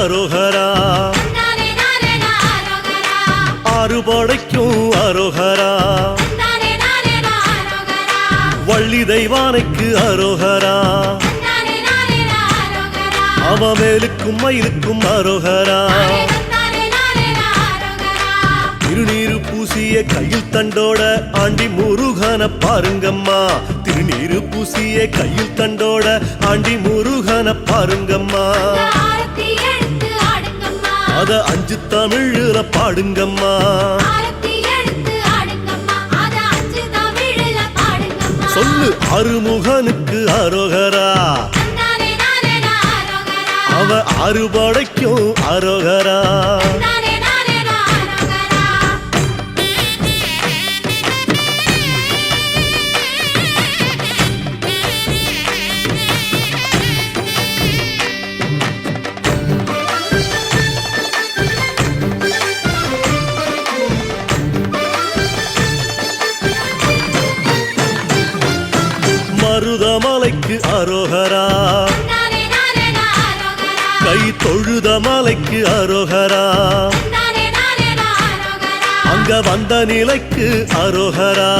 அரோகரா. நானே நானே நாரோகரா ஆறு படைக்கும் அரோகரா. வள்ளி தெய்வானைக்கு அரோகரா. நானே நானே நாரோகரா அவ மேலுக்கும் மயிலுக்கும் அரோகரா. திருநீரு பூசிய கையில் தண்டோட ஆண்டி முருகன பாருங்கம்மா. திருநீரு பூசிய கையில் தண்டோட ஆண்டி முருகன பாருங்கம்மா. அத அஞ்சு தமிழ்ல பாடுங்கம்மா. சொல்லு அருமுகனுக்கு அரோகரா அவ அறுபடைக்கும் அரோகரா அரோகரா. கை தொழுத மலைக்கு அரோகரா. அங்க வந்த நிலைக்கு அரோகரா.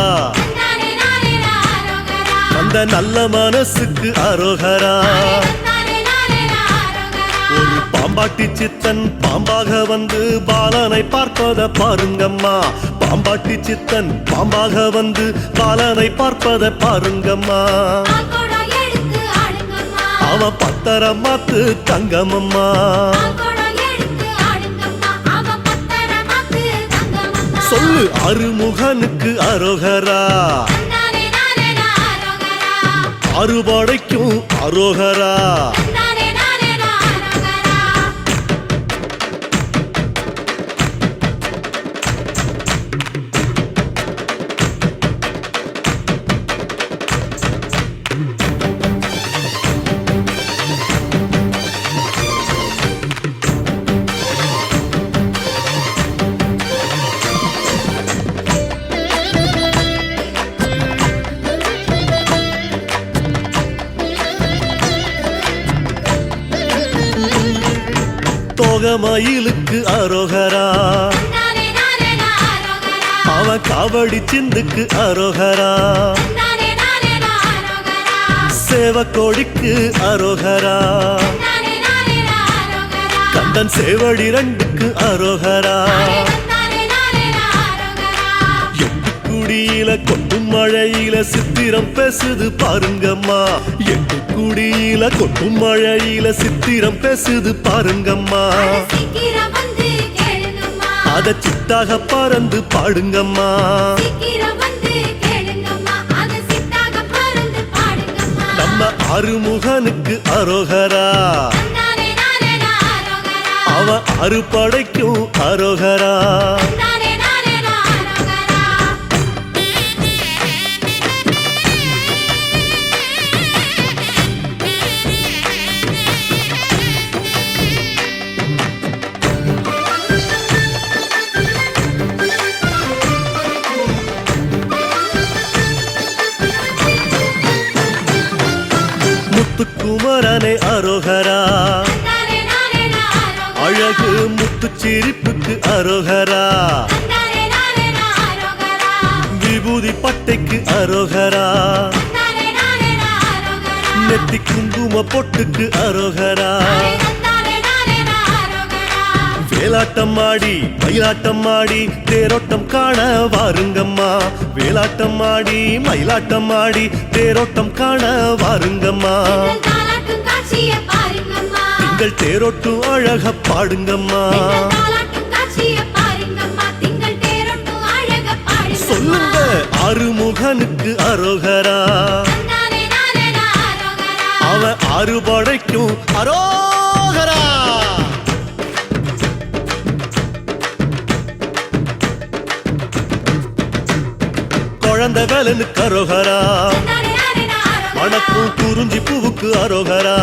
அந்த நல்ல மனசுக்கு அரோகரா. ஒரு பாம்பாட்டி சித்தன் பாம்பாக வந்து பாலனை பார்ப்பத பாருங்கம்மா. பாம்பாட்டி சித்தன் பாம்பாக வந்து பாலனை பார்ப்பத பாருங்கம்மா. அவன் பத்தரம் மாத்து தங்கமம்மா. சொல்லு அருமுகனுக்கு அரோகரா. அறுபடைக்கும் அரோகரா. தோகமயிலுக்கு அரோகரா. அவன் காவடி சிந்துக்கு அரோகரா. சேவக்கோழிக்கு அரோகரா. கந்தன் சேவடி ரெண்டுக்கு அரோகரா. குடியில கொட்டும் மழையில சித்திரம் பேசுது பாருங்கம்மா. எட்டு குடியில கொட்டும் மழையில சித்திரம் பேசுது பாருங்கம்மா. அத சித்தாக பறந்து பாடுங்கம்மா. நம்ம அருமுகனுக்கு அரோகரா. அவன் அறுபடைக்கும் அரோகரா. அரோகரா. அழகு முத்து சிரிப்புக்கு அரோகரா. விபூதி பட்டைக்கு அரோகரா. நெத்தி குங்கும பொட்டுக்கு அரோகரா. வேலாட்டம் ஆடி மயிலாட்டம் ஆடி தேரோட்டம் காண வாருங்கம்மா. வேலாட்டம் ஆடி மயிலாட்டம் ஆடி தேரோட்டம் காண வாருங்கம்மா. திங்கள் தேரோட்டும் அழக பாடுங்கம்மா. சொல்லுங்க அருமுகனுக்கு அரோகரா. அவன் அறுபடைக்கும் அரோகரா. குழந்தை வேலனுக்கு அரோகரா. மணக்கும் குறிஞ்சி பூவுக்கு அரோகரா.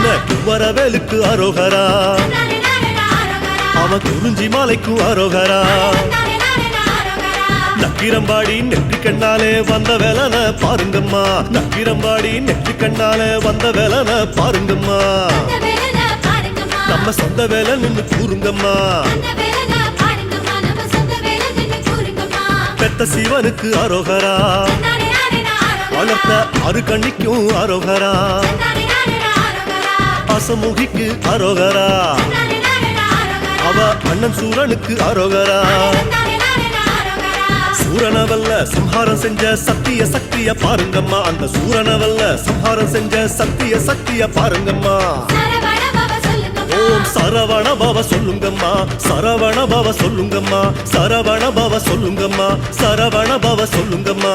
சின்ன குவரவேலுக்கு அரோகரா. அவன் குறிஞ்சி மாலைக்கும் அரோகரா. நக்கிரம்பாடி நெற்றி கண்ணாலே வந்த வேலன பாருங்கம்மா. நக்கிரம்பாடி நெற்றி கண்ணாலே வந்த வேலன பாருங்கம்மா. நம்ம சொந்த வேலை நின்று கூறுங்கம்மா. பெத்த சிவனுக்கு அரோகரா. வளர்த்த அரு கண்ணிக்கும் அரோகரா. நானே நானே அரோகரா. அவ அண்ணன் சூரனுக்கு அரோகரா. சூரனவல்ல சம்ஹாரம் செஞ்ச சத்திய சக்திய பாருங்கம்மா. அந்த சூரனவல்ல சம்ஹாரம் செஞ்ச சத்திய சக்திய பாருங்கம்மா. ஓம் சரவண பவ சொல்லுங்கம்மா. சரவண பவ சொல்லுங்கம்மா. சரவண பவ சொல்லுங்கம்மா. சரவண பவ சொல்லுங்கம்மா.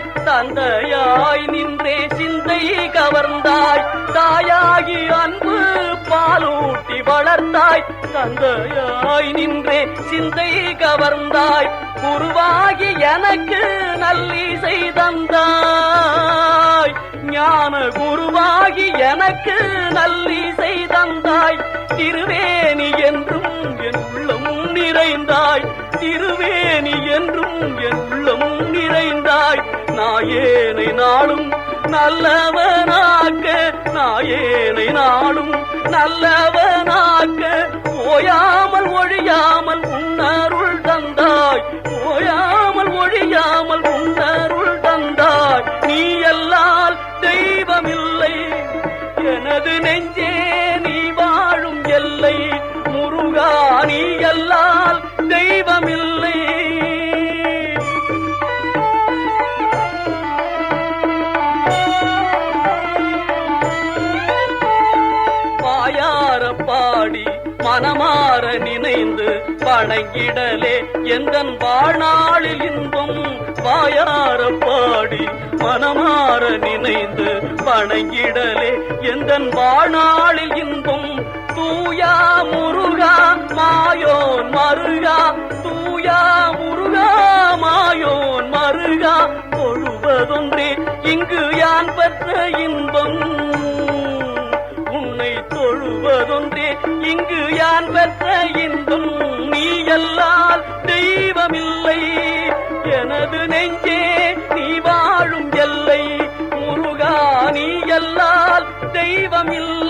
வளர்ந்தாய் தந்தையாய் நின்றே சிந்தை கவர்ந்தாய். தாயாகி அன்பு பாலூட்டி வளர்ந்தாய். தந்தையாய் நின்றே சிந்தை கவர்ந்தாய். குருவாகி எனக்கு நல்லிசை தந்தாய். ஞான குருவாகி எனக்கு நல்லிசை தந்தாய். திருவே நாயேனை நாளும் நல்லவனாக்க நாயேனை நாளும் நல்லவனாக்க. ஓயாமல் ஒழியாமல் உன்னருள் தந்தாய் ஓயாமல் ஒழியாமல் உன்னருள் பாடி மனமாற நினைந்து வணங்கிடலே. எந்தன் வாழ்நாளில் இன்பம் வாயார பாடி மனமாற நினைந்து வணங்கிடலே. எந்தன் வாழ்நாளில் இன்பம்? தூயா முருகா மாயோன் மருகா. தூயா முருகா மாயோன் மருகா. பொழுவதொன்றே இங்கு யான் பெற்ற இன்பம்? சொல்வதொன்றே இங்கு யான் பெற்ற இன்பம் நீ எல்லால் தெய்வமில்லை. எனது நெஞ்சே நீ வாழும் எல்லை முருகா நீ எல்லால் தெய்வமில்லை.